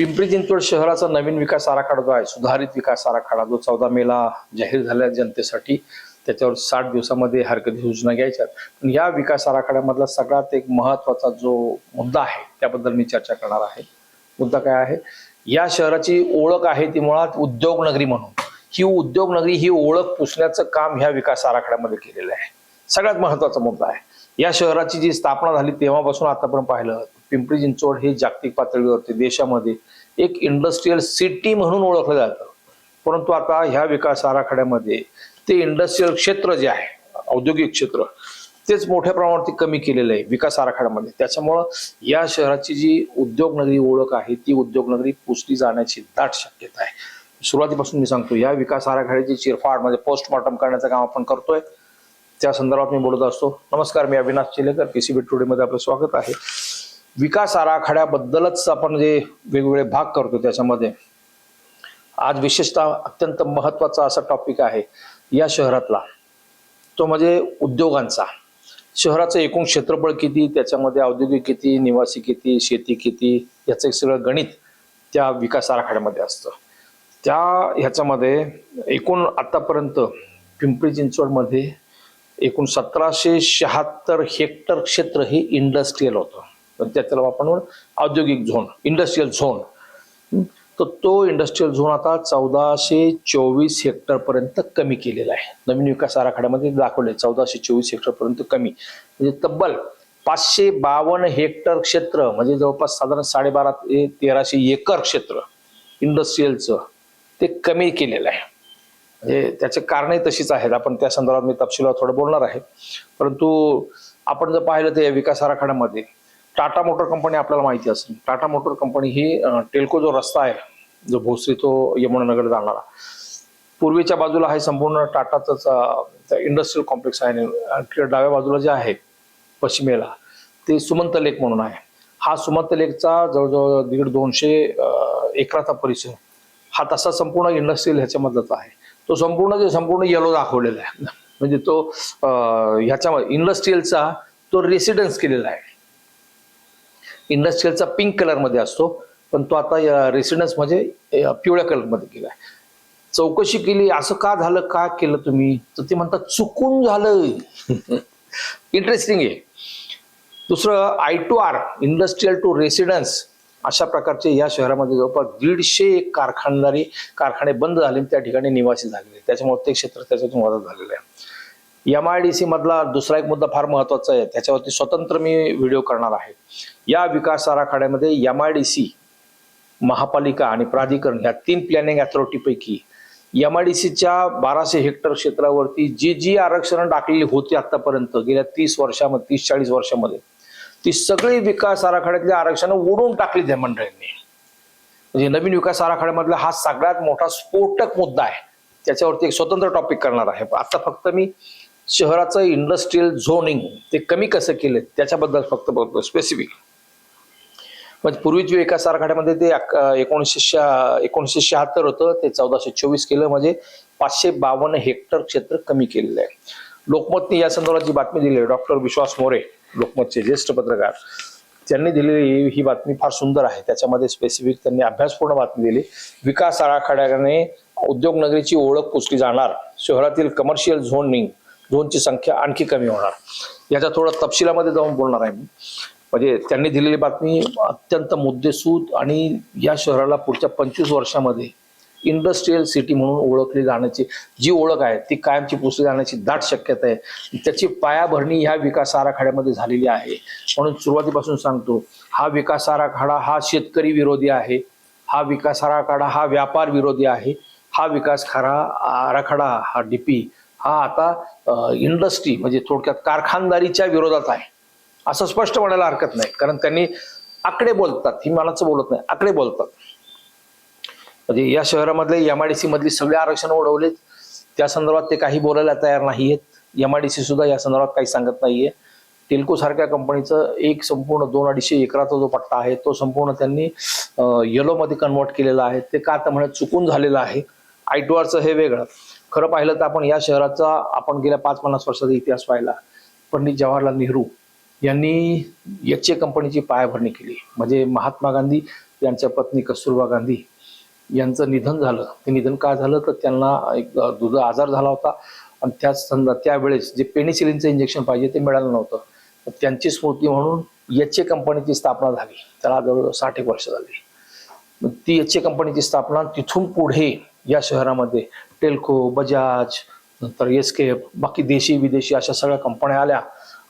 पिंपरी चिंचवड शहराचा नवीन विकास आराखडा जो आहे सुधारित विकास आराखडा जो चौदा मेला जाहीर झाला जनतेसाठी त्याच्यावर साठ दिवसामध्ये हरकती सूचना घ्यायच्या पण या विकास आराखड्यामधला सगळ्यात एक महत्त्वाचा जो मुद्दा आहे त्याबद्दल मी चर्चा करणार आहे. मुद्दा काय आहे? या शहराची ओळख आहे ती मुळात उद्योगनगरी म्हणून. ही उद्योगनगरी ही ओळख पुसण्याचं काम ह्या विकास आराखड्यामध्ये केलेलं आहे. सगळ्यात महत्त्वाचा मुद्दा आहे. या शहराची जी स्थापना झाली तेव्हापासून आतापर्यंत पाहिलं पिंपरी चिंचवड हे जागतिक पातळीवरती देशामध्ये एक इंडस्ट्रीयल सिटी म्हणून ओळखलं जातं. परंतु आता ह्या विकास आराखड्यामध्ये ते इंडस्ट्रीयल क्षेत्र जे आहे औद्योगिक क्षेत्र तेच मोठ्या प्रमाणावरती कमी केलेलं आहे विकास आराखड्यामध्ये. त्याच्यामुळं या शहराची जी उद्योगनगरी ओळख आहे ती उद्योगनगरी पुसली जाण्याची दाट शक्यता आहे. सुरुवातीपासून मी सांगतो या विकास आराखड्याची चिरफाड म्हणजे पोस्टमॉर्टम करण्याचं काम आपण करतोय. त्या संदर्भात मी बोलत असतो. नमस्कार मी अविनाश चिलेकर पीसीबी टुडेमध्ये आपलं स्वागत आहे. विकास आराखड्याबद्दलच आपण जे वेगवेगळे भाग करतो त्याच्यामध्ये. आज विशेषतः अत्यंत महत्त्वाचा असा टॉपिक आहे या शहरातला. तो म्हणजे उद्योगांचा. शहराचं एकूण क्षेत्रफळ किती त्याच्यामध्ये औद्योगिक किती निवासी किती शेती किती याचं एक सगळं गणित त्या विकास आराखड्यामध्ये असतं. त्या ह्याच्यामध्ये एकूण आतापर्यंत पिंपरी चिंचवडमध्ये एकूण सतराशे शहात्तर हेक्टर क्षेत्र हे इंडस्ट्रीयल होतं. पण त्याच्याला आपण औद्योगिक झोन इंडस्ट्रीयल झोन. तर तो इंडस्ट्रीयल झोन आता चौदाशे चोवीस हेक्टरपर्यंत कमी केलेला आहे. नवीन विकास आराखड्यामध्ये दाखवले चौदाशे चोवीस हेक्टरपर्यंत कमी. म्हणजे तब्बल पाचशे बावन्न हेक्टर क्षेत्र म्हणजे जवळपास साधारण साडेबारा ते तेराशे एकर क्षेत्र इंडस्ट्रीयलचं ते कमी केलेलं आहे. म्हणजे त्याचे कारणही तशीच आहेत. आपण त्या संदर्भात मी तपशिलावर थोडं बोलणार आहे. परंतु आपण जर पाहिलं तर या विकास आराखड्यामध्ये टाटा मोटर कंपनी आपल्याला माहिती असेल. टाटा मोटर कंपनी ही टेल्को जो रस्ता आहे जो भोसरी तो यमुनानगर जाणारा पूर्वेच्या बाजूला आहे संपूर्ण टाटाचाच इंडस्ट्रियल कॉम्प्लेक्स आहे आणि डाव्या बाजूला जे आहे पश्चिमेला ते सुमंत लेक म्हणून आहे. हा सुमंत लेकचा जवळजवळ दीड दोनशे एकराचा परिसर हा तसा संपूर्ण इंडस्ट्रियल ह्याच्यामधलाच आहे. तो संपूर्ण जे संपूर्ण येलो दाखवलेला आहे. म्हणजे तो ह्याच्यामध्ये इंडस्ट्रियलचा तो रेसिडेन्स केलेला आहे. इंडस्ट्रियलचा पिंक कलरमध्ये असतो पण तो आता रेसिडन्स म्हणजे पिवळ्या कलरमध्ये केला आहे चौकशी केली असं का झालं का केलं तुम्ही? तर ते म्हणतात चुकून झालं. इंटरेस्टिंग आहे. दुसरं I to R industrial to residence अशा प्रकारचे या शहरामध्ये जवळपास दीडशे एक कारखानदारी कारखाने बंद झाले आणि त्या ठिकाणी निवासी झालेले त्याच्यामुळे ते क्षेत्र त्याच्यातून वजा झालेलं आहे. एम आय डी सी मधला दुसरा एक मुद्दा फार महत्त्वाचा आहे. त्याच्यावरती स्वतंत्र मी व्हिडिओ करणार आहे. या विकास आराखड्यामध्ये एम आय डी सी महापालिका आणि प्राधिकरण या तीन प्लॅनिंग अथॉरिटीपैकी एम आय डी सीच्या बाराशे हेक्टर क्षेत्रावरती जी जी आरक्षणं टाकलेली होती आतापर्यंत गेल्या तीस वर्षामध्ये तीस चाळीस वर्षामध्ये ती सगळी विकास आराखड्यातली आरक्षणं ओढून टाकली त्या मंडळींनी. म्हणजे नवीन विकास आराखड्यामधला हा सगळ्यात मोठा स्फोटक मुद्दा आहे. त्याच्यावरती एक स्वतंत्र टॉपिक करणार आहे. आता फक्त मी शहराचं इंडस्ट्रीयल झोनिंग ते कमी कसं केलं त्याच्याबद्दल फक्त बोलतो स्पेसिफिक म्हणजे पूर्वीच्या विकास सारखाड्यामध्ये ते एकोणीसशे शहा एकोणीसशे शहात्तर होतं ते चौदाशे चोवीस केलं म्हणजे पाचशे बावन्न हेक्टर क्षेत्र कमी केलेलं आहे. लोकमतने या संदर्भात जी बातमी दिली आहे डॉक्टर विश्वास मोरे लोकमतचे ज्येष्ठ पत्रकार त्यांनी दिलेली ही बातमी फार सुंदर आहे. त्याच्यामध्ये स्पेसिफिक त्यांनी अभ्यासपूर्ण बातमी दिली. विकास आराखड्याने उद्योग नगरीची ओळख पुसली जाणार शहरातील कमर्शियल झोनिंग झोनची संख्या आणखी कमी होणार. याच्या थोडं तपशिलामध्ये जाऊन बोलणार आहे मी. म्हणजे त्यांनी दिलेली बातमी अत्यंत मुद्देसूद आणि या शहराला पुढच्या पंचवीस वर्षामध्ये इंडस्ट्रीयल सिटी म्हणून ओळखली जाण्याची जी ओळख आहे ती कायमची पुसली जाण्याची दाट शक्यता आहे. त्याची पायाभरणी ह्या विकास आराखड्यामध्ये झालेली आहे. म्हणून सुरुवातीपासून सांगतो हा विकास आराखडा हा शेतकरी विरोधी आहे. हा विकास आराखडा हा व्यापार विरोधी आहे. हा विकास खरा आराखडा हा डीपी हा आता इंडस्ट्री म्हणजे थोडक्यात कारखानदारीच्या विरोधात आहे. असं स्पष्ट म्हणायला हरकत नाही. कारण त्यांनी आकडे बोलतात. ही मनाचं बोलत नाही. आकडे बोलतात. म्हणजे या शहरामधले एम आय डी सी मधली सगळे आरक्षण उडवलेत त्या संदर्भात ते काही बोलायला तयार नाहीयेत. एम आय डी सी सुद्धा या संदर्भात काही सांगत नाहीये. टेल्को सारख्या कंपनीचं एक संपूर्ण दोन अडीचशे एकराचा जो पट्टा आहे तो संपूर्ण त्यांनी येलो मध्ये कन्वर्ट केलेला आहे. ते का तर म्हणत चुकून झालेलं आहे? आय टू हे वेगळं. खरं पाहिलं तर आपण या शहराचा आपण गेल्या पाच पन्नास वर्षाचा इतिहास पाहिला. पंडित जवाहरलाल नेहरू यांनी एच ए कंपनीची पायाभरणी केली. म्हणजे महात्मा गांधी यांच्या पत्नी कस्तुरबा गांधी यांचं निधन झालं. ते निधन का झालं? तर त्यांना एक दुध आजार झाला होता. आणि त्याच संदर्भात त्यावेळेस जे पेनिसिलिनचं इंजेक्शन पाहिजे ते मिळालं नव्हतं. तर त्यांची स्मृती म्हणून एच ए कंपनीची स्थापना झाली. त्याला जवळजवळ साठ एक वर्ष झाली. मग ती एच ए कंपनीची स्थापना तिथून पुढे या शहरामध्ये टेल्को बजाज नंतर एस्केप बाकी देशी विदेशी अशा सगळ्या कंपन्या आल्या.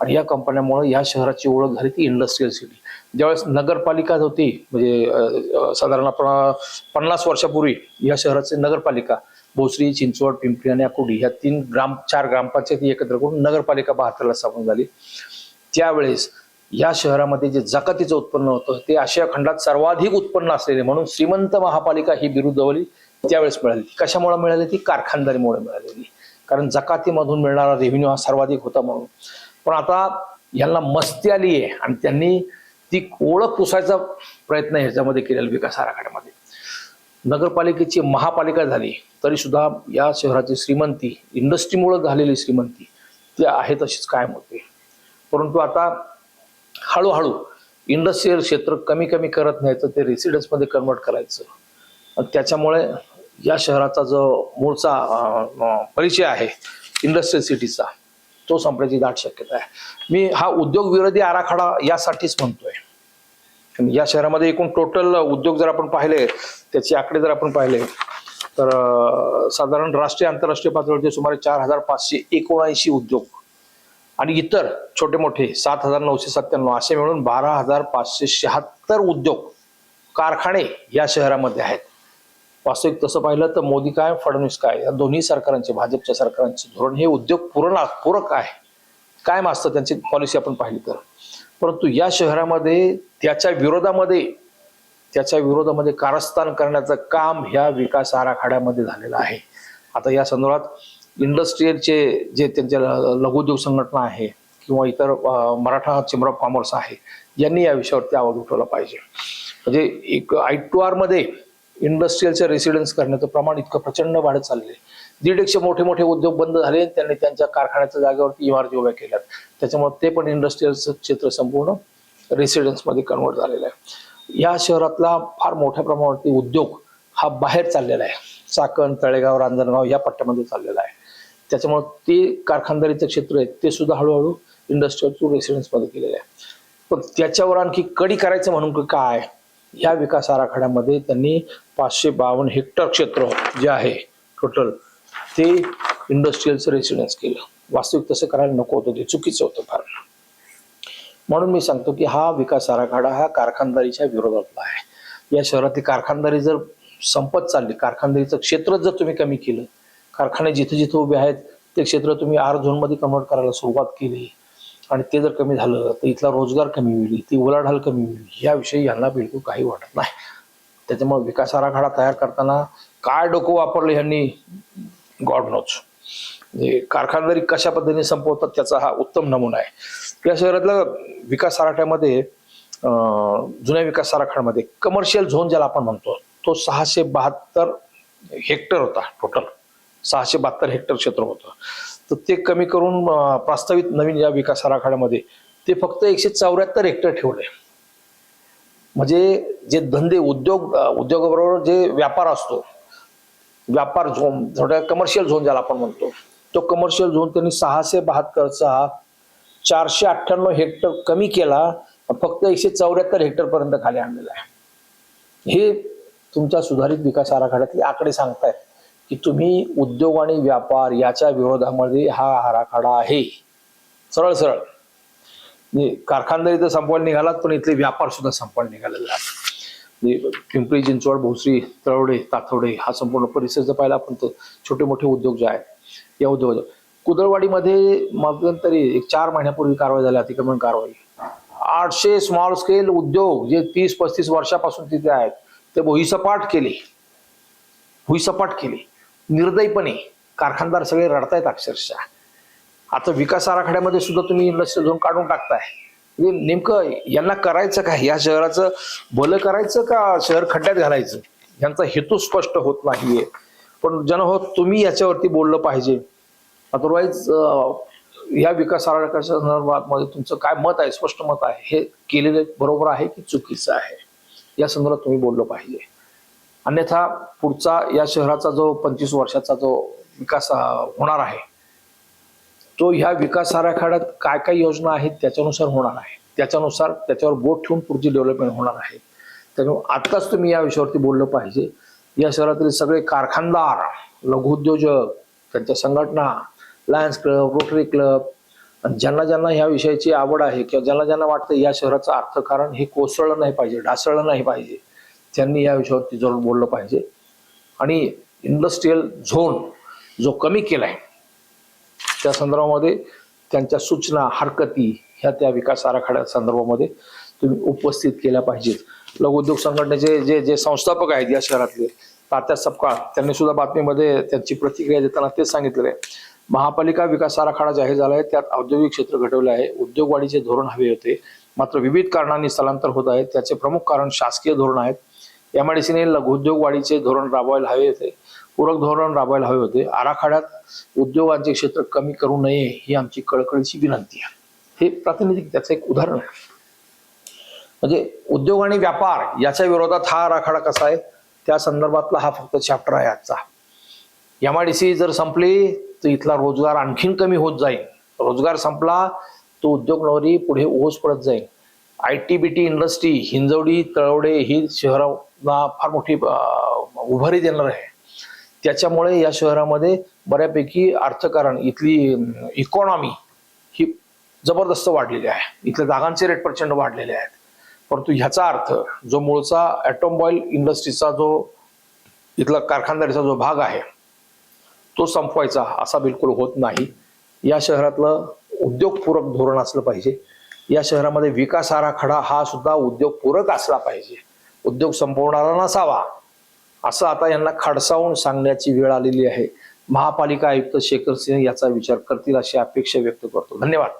आणि या कंपन्यामुळे या शहराची ओळख झाली ती इंडस्ट्रीयल सिटी ज्यावेळेस नगरपालिका होती म्हणजे साधारण आपण पन्नास वर्षापूर्वी या शहराची नगरपालिका भोसरी चिंचवड पिंपरी आणि अकोडी या तीन ग्राम चार ग्रामपंचायती एकत्र करून नगरपालिका बहात्तरला स्थापन झाली. त्यावेळेस या शहरामध्ये जे जकातीचं उत्पन्न होतं ते आशिया खंडात सर्वाधिक उत्पन्न असलेले म्हणून श्रीमंत महापालिका ही बिरुदवली त्यावेळेस मिळाली. कशामुळे मिळाली? ती कारखानदारीमुळे मिळालेली. कारण जकातीमधून मिळणारा रेव्हेन्यू हा सर्वाधिक होता म्हणून. पण आता यांना मस्ती आली आहे आणि त्यांनी ती ओळख पुसायचा प्रयत्न ह्याच्यामध्ये केलेला विकास आराखड्यामध्ये. नगरपालिकेची महापालिका झाली तरी सुद्धा या शहराची श्रीमंती इंडस्ट्रीमुळे झालेली श्रीमंती ती आहे तशीच कायम होते. परंतु आता हळूहळू इंडस्ट्रीयल क्षेत्र कमी कमी करत न्यायचं ते रेसिडेन्समध्ये कन्वर्ट करायचं. त्याच्यामुळे या शहराचा जो मूळचा परिचय आहे इंडस्ट्रियल सिटीचा तो संपण्याची दाट शक्यता आहे. मी हा उद्योग विरोधी आराखडा यासाठीच म्हणतोय. या शहरामध्ये एकूण टोटल उद्योग जर आपण पाहिले त्याचे आकडे जर आपण पाहिले तर साधारण राष्ट्रीय आंतरराष्ट्रीय पातळीवरचे सुमारे चार हजार पाचशे एकोणऐंशी उद्योग आणि इतर छोटे मोठे सात हजार नऊशे सत्त्याण्णव असे मिळून बारा हजार पाचशे शहात्तर उद्योग कारखाने या शहरामध्ये आहेत. वास्तविक तसं पाहिलं तर मोदी काय फडणवीस काय या दोन्ही सरकारांचे भाजपच्या सरकारांचे धोरण हे उद्योग पूर्ण पूरक आहे. कायम असतं त्यांची पॉलिसी आपण पाहिली तर. परंतु या शहरामध्ये त्याच्या विरोधामध्ये त्याच्या विरोधामध्ये कारस्थान करण्याचं काम ह्या विकास आराखड्यामध्ये झालेलं आहे. आता या संदर्भात इंडस्ट्रीयलचे जे त्यांच्या ल- लघुउद्योग संघटना आहे किंवा इतर मराठा चेंबर ऑफ कॉमर्स आहे यांनी या विषयावरती आवाज उठवला पाहिजे. म्हणजे एक आय टू आरमध्ये इंडस्ट्रीयलच्या रेसिडन्स रेसिडेन्स करण्याचं प्रमाण इतकं प्रचंड वाढत चालले दीड एकशे मोठे मोठे उद्योग बंद झाले त्यांनी त्यांच्या कारखान्याच्या जागेवरती इमारती उभ्या केल्यात. त्याच्यामुळे ते पण इंडस्ट्रीयलचं क्षेत्र संपूर्ण रेसिडेन्समध्ये कन्वर्ट झालेलं आहे. या शहरातला फार मोठ्या प्रमाणावरती उद्योग हा बाहेर चाललेला आहे. चाकण तळेगाव रांजणगाव या पट्ट्यामध्ये चाललेला आहे. त्याच्यामुळे ते कारखानदारीचं क्षेत्र आहे ते सुद्धा हळूहळू इंडस्ट्रीयल टू रेसिडेन्समध्ये केलेलं आहे. पण त्याच्यावर आणखी कडी करायचं म्हणून की काय? या विकास आराखड्यामध्ये त्यांनी पाचशे बावन्न हेक्टर क्षेत्र जे आहे टोटल ते इंडस्ट्रीयलचं रेसिडेन्स केलं. वास्तविक तसं करायला नको होतं ते चुकीचं होतं फार. म्हणून मी सांगतो की हा विकास आराखडा हा कारखानदारीच्या विरोधातला आहे. या शहरातली कारखानदारी जर संपत चालली कारखानदारीचं क्षेत्र जर तुम्ही कमी केलं कारखाने जिथे जिथे उभे आहेत ते क्षेत्र तुम्ही आर झोनमध्ये कन्वर्ट करायला सुरुवात केली आणि ते जर कमी झालं तर इथला रोजगार कमी होईल ती उलाढाल कमी होईल याविषयी यांना बिलकुल काही वाटत नाही. त्याच्यामुळे विकास आराखडा तयार करताना काय डोकं वापरलं ह्यांनी? गॉड नोच म्हणजे कारखानदारी कशा पद्धतीने संपवतात त्याचा हा उत्तम नमुना आहे. या शहरातल्या विकास आराखड्यामध्ये जुन्या विकास आराखड्यामध्ये कमर्शियल झोन ज्याला आपण म्हणतो तो सहाशे बहात्तर हेक्टर होता टोटल सहाशे बहात्तर हेक्टर क्षेत्र होतं. तर ते कमी करून प्रस्तावित नवीन या विकास आराखड्यामध्ये ते फक्त एकशे चौऱ्याहत्तर हेक्टर ठेवले म्हणजे जे धंदे उद्योग उद्योगाबरोबर जे व्यापार असतो व्यापार झोन थोड्या कमर्शियल झोन ज्याला आपण म्हणतो तो कमर्शियल झोन त्यांनी सहाशे बहात्तरचा चारशे अठ्ठ्याण्णव हेक्टर कमी केला फक्त एकशे चौऱ्याहत्तर हेक्टरपर्यंत खाली आणलेला आहे. हे तुमच्या सुधारित विकास आराखड्यातले आकडे सांगतायत. की तुम्ही उद्योग आणि व्यापार याच्या विरोधामध्ये हा आराखडा आहे. सरळ सरळ. म्हणजे कारखानदारी तर संपवायला निघालात पण इथले व्यापार सुद्धा संपवायला निघालेला आहे म्हणजे पिंपरी चिंचवड भोसरी तळवडे ताथवडे हा संपूर्ण परिसर जर पाहिला आपण तर छोटे मोठे उद्योग जे आहेत या उद्योग कुदळवाडीमध्ये मध्यंतरी एक चार महिन्यापूर्वी कारवाई झाली अतिक्रमण कारवाई. आठशे स्मॉल स्केल उद्योग जे तीस पस्तीस वर्षापासून तिथे आहेत ते भुईसपाट केले. भुईसपाट केले. निर्दयीपणे कारखानदार सगळे रडतायत अक्षरशः. आता विकास आराखड्यामध्ये सुद्धा तुम्ही इंडस्ट्रियल झोन काढून टाकताय. म्हणजे नेमकं यांना करायचं काय? या शहराचं भलं करायचं का शहर खड्ड्यात घालायचं? यांचा हेतू स्पष्ट होत नाहीये. पण जन हो तुम्ही याच्यावरती बोललं पाहिजे. अदरवाईज या विकास आराखड्याच्या संदर्भात मध्ये तुमचं काय मत आहे? स्पष्ट मत आहे? हे केलेलं बरोबर आहे की चुकीचं आहे? या संदर्भात तुम्ही बोललं पाहिजे. अन्यथा पुढचा या शहराचा जो पंचवीस वर्षाचा जो विकास होणार आहे तो ह्या विकास आराखड्यात काय काय योजना आहेत त्याच्यानुसार होणार आहे. त्याच्यानुसार त्याच्यावर बोट ठेवून पुढची डेव्हलपमेंट होणार आहे. त्यामुळे आत्ताच तुम्ही या विषयावरती बोललं पाहिजे. या शहरातील सगळे कारखानदार लघुउद्योजक त्यांच्या संघटना लायन्स क्लब रोटरी क्लब आणि ज्यांना ज्यांना ह्या विषयाची आवड आहे किंवा ज्यांना ज्यांना वाटतं या शहराचं अर्थकारण हे कोसळलं नाही पाहिजे ढासळलं नाही पाहिजे त्यांनी या विषयावरती जरूर बोललं पाहिजे. आणि इंडस्ट्रीयल झोन जो कमी केला आहे त्या संदर्भामध्ये त्यांच्या सूचना हरकती ह्या त्या विकास आराखड्या संदर्भामध्ये तुम्ही उपस्थित केल्या पाहिजेत. लघुउद्योग संघटनेचे जे जे संस्थापक आहेत या शहरातले तात्या सपकाळ त्यांनी सुद्धा बातमीमध्ये त्यांची प्रतिक्रिया देताना तेच सांगितलेलं आहे. महापालिका विकास आराखडा जाहीर झाला आहे त्यात औद्योगिक क्षेत्र घडवले आहे उद्योगवाढीचे धोरण हवे होते मात्र विविध कारणांनी स्थलांतर होत आहे त्याचे प्रमुख कारण शासकीय धोरण आहेत एमआयडीसीने लघुउद्योग वाढीचे धोरण राबवायला हवे होते. पूरक धोरण राबवायला हवे होते. आराखड्यात उद्योगांचे क्षेत्र कमी करू नये ही आमची कळकळीची विनंती आहे. हे प्रातिनिधिक त्याचं एक उदाहरण आहे. म्हणजे उद्योग आणि व्यापार याच्या विरोधात हा आराखडा कसा आहे? त्या संदर्भातला हा फक्त चॅप्टर आहे आजचा. एमआयडीसी जर संपली तर इथला रोजगार आणखीन कमी होत जाईल. रोजगार संपला तो उद्योग नवरी पुढे ओस पडत जाईल. I T B T industry Hinjewadi Talawade ही शहराला फार मोठी उभारी देणार आहे. त्याच्यामुळे या शहरामध्ये बऱ्यापैकी अर्थकारण इथली इकॉनॉमी ही जबरदस्त वाढलेली आहे. इथल्या जागांचे रेट प्रचंड वाढलेले आहेत. परंतु ह्याचा अर्थ जो मूळचा ॲटोमॉईल इंडस्ट्रीचा जो इथला कारखानदारीचा जो भाग आहे तो संपवायचा असा बिलकुल होत नाही. या शहरातलं उद्योगपूरक धोरण असलं पाहिजे. या शहरामध्ये विकास आराखडा हा सुद्धा उद्योगपूरक असला पाहिजे. उद्योग संपवणारा नसावा असं आता यांना खडसावून सांगण्याची वेळ आलेली आहे. महापालिका आयुक्त शेखर सिंह याचा विचार करतील अशी अपेक्षा व्यक्त करतो. धन्यवाद.